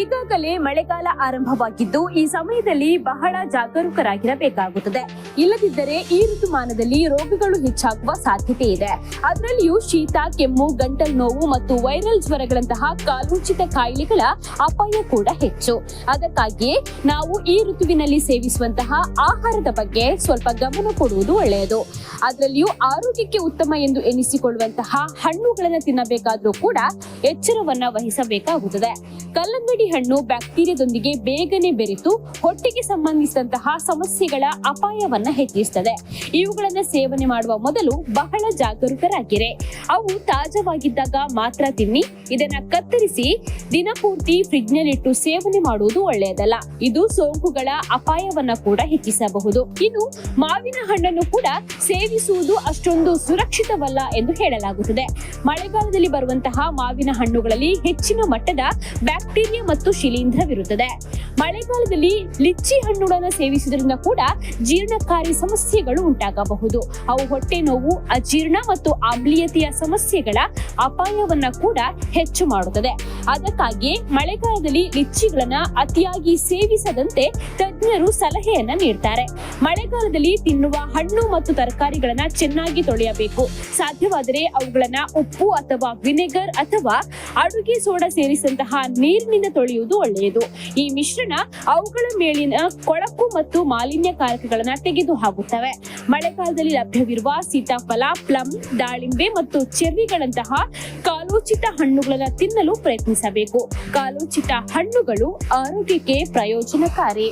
ಈಗಾಗಲೇ ಮಳೆಗಾಲ ಆರಂಭವಾಗಿದ್ದು, ಈ ಸಮಯದಲ್ಲಿ ಬಹಳ ಜಾಗರೂಕರಾಗಿರಬೇಕಾಗುತ್ತದೆ. ಇಲ್ಲದಿದ್ದರೆ ಈ ಋತುಮಾನದಲ್ಲಿ ರೋಗಗಳು ಹೆಚ್ಚಾಗುವ ಸಾಧ್ಯತೆ ಇದೆ. ಅದರಲ್ಲಿಯೂ ಶೀತ, ಕೆಮ್ಮು, ಗಂಟಲು ನೋವು ಮತ್ತು ವೈರಲ್ ಜ್ವರಗಳಂತಹ ಕಾಲುಚಿತ ಕಾಯಿಲೆಗಳ ಅಪಾಯ ಕೂಡ ಹೆಚ್ಚು. ಅದಕ್ಕಾಗಿಯೇ ನಾವು ಈ ಋತುವಿನಲ್ಲಿ ಸೇವಿಸುವಂತಹ ಆಹಾರದ ಬಗ್ಗೆ ಸ್ವಲ್ಪ ಗಮನ ಕೊಡುವುದು ಒಳ್ಳೆಯದು. ಅದರಲ್ಲಿಯೂ ಆರೋಗ್ಯಕ್ಕೆ ಉತ್ತಮ ಎಂದು ಎನಿಸಿಕೊಳ್ಳುವಂತಹ ಹಣ್ಣುಗಳನ್ನು ತಿನ್ನಬೇಕಾದರೂ ಕೂಡ ಎಚ್ಚರವನ್ನ ವಹಿಸಬೇಕಾಗುತ್ತದೆ. ಕಲ್ಲಂಗಡಿ ಹಣ್ಣು ಬ್ಯಾಕ್ಟೀರಿಯಾದೊಂದಿಗೆ ಬೇಗನೆ ಬೆರೆತು ಹೊಟ್ಟೆಗೆ ಸಂಬಂಧಿಸಿದಂತಹ ಸಮಸ್ಯೆಗಳ ಅಪಾಯವನ್ನ ಹೆಚ್ಚಿಸುತ್ತದೆ ಇವುಗಳನ್ನ ಸೇವನೆ ಮಾಡುವ ಮೊದಲು ಬಹಳ ಜಾಗರೂಕರಾಗಿರೆ. ಅವು ತಾಜಾವಾಗಿದ್ದಾಗ ಮಾತ್ರ ತಿನ್ನಿ, ಇದನ್ನ ಕತ್ತರಿಸಿ ದಿನಪೂರ್ತಿ ಫ್ರಿಡ್ಜ್ನಲ್ಲಿಟ್ಟು ಸೇವನೆ ಮಾಡುವುದು ಒಳ್ಳೆಯದಲ್ಲ. ಇದು ಸೋಂಕುಗಳ ಅಪಾಯವನ್ನ ಕೂಡ ಹೆಚ್ಚಿಸಬಹುದು. ಇನ್ನು ಮಾವಿನ ಹಣ್ಣನ್ನು ಕೂಡ ಸೇವಿಸುವುದು ಅಷ್ಟೊಂದು ಸುರಕ್ಷಿತವಲ್ಲ ಎಂದು ಹೇಳಲಾಗುತ್ತದೆ. ಮಳೆಗಾಲದಲ್ಲಿ ಬರುವಂತಹ ಮಾವಿನ ಹಣ್ಣುಗಳಲ್ಲಿ ಹೆಚ್ಚಿನ ಮಟ್ಟದ ಬ್ಯಾಕ್ಟೀರಿಯಾ ಮತ್ತು ಶಿಲೀಂಧ್ರವಿರುತ್ತದೆ. ಮಳೆಗಾಲದಲ್ಲಿ ಲಿಚ್ಚಿ ಹಣ್ಣುಗಳನ್ನು ಸೇವಿಸುವುದರಿಂದ ಕೂಡ ಜೀರ್ಣಕಾರಿ ಸಮಸ್ಯೆಗಳು ಉಂಟಾಗಬಹುದು. ಅವು ಹೊಟ್ಟೆ ನೋವು, ಅಜೀರ್ಣ ಮತ್ತು ಆಮ್ಲೀಯತೆಯ ಸಮಸ್ಯೆಗಳ ಅಪಾಯವನ್ನ ಕೂಡ ಹೆಚ್ಚು ಮಾಡುತ್ತದೆ. ಅದಕ್ಕಾಗಿಯೇ ಮಳೆಗಾಲದಲ್ಲಿ ಲಿಚ್ಚಿಗಳನ್ನ ಅತಿಯಾಗಿ ಸೇವಿಸದಂತೆ ತಜ್ಞರು ಸಲಹೆಯನ್ನ ನೀಡ್ತಾರೆ. ಮಳೆಗಾಲದಲ್ಲಿ ತಿನ್ನುವ ಹಣ್ಣು ಮತ್ತು ತರಕಾರಿಗಳನ್ನ ಚೆನ್ನಾಗಿ ತೊಳೆಯಬೇಕು. ಸಾಧ್ಯವಾದರೆ ಅವುಗಳನ್ನ ಉಪ್ಪು ಅಥವಾ ವಿನೆಗರ್ ಅಥವಾ ಅಡುಗೆ ಸೋಡಾ ಸೇರಿಸಿದಂತಹ ನೀರಿನಿಂದ ತೊಳೆಯುವುದು ಒಳ್ಳೆಯದು. ಈ ಮಿಶ್ರಣ ಅವುಗಳ ಮೇಲಿನ ಕೊಳಕು ಮತ್ತು ಮಾಲಿನ್ಯಕಾರಕಗಳನ್ನ ತೆಗೆದು ಹಾಕುತ್ತವೆ ಮಳೆಗಾಲದಲ್ಲಿ ಲಭ್ಯವಿರುವ ಸೀತಾಫಲ ಪ್ಲಮ್ ದಾಳಿಂಬೆ ಮತ್ತು ಚೆರ್ರಿಗಳಂತಹ ಕಾಲೋಚಿತ ಹಣ್ಣುಗಳನ್ನ ತಿನ್ನಲು ಪ್ರಯತ್ನಿಸಬೇಕು. ಕಾಲೋಚಿತ ಹಣ್ಣುಗಳು ಆರೋಗ್ಯಕ್ಕೆ ಪ್ರಯೋಜನಕಾರಿ.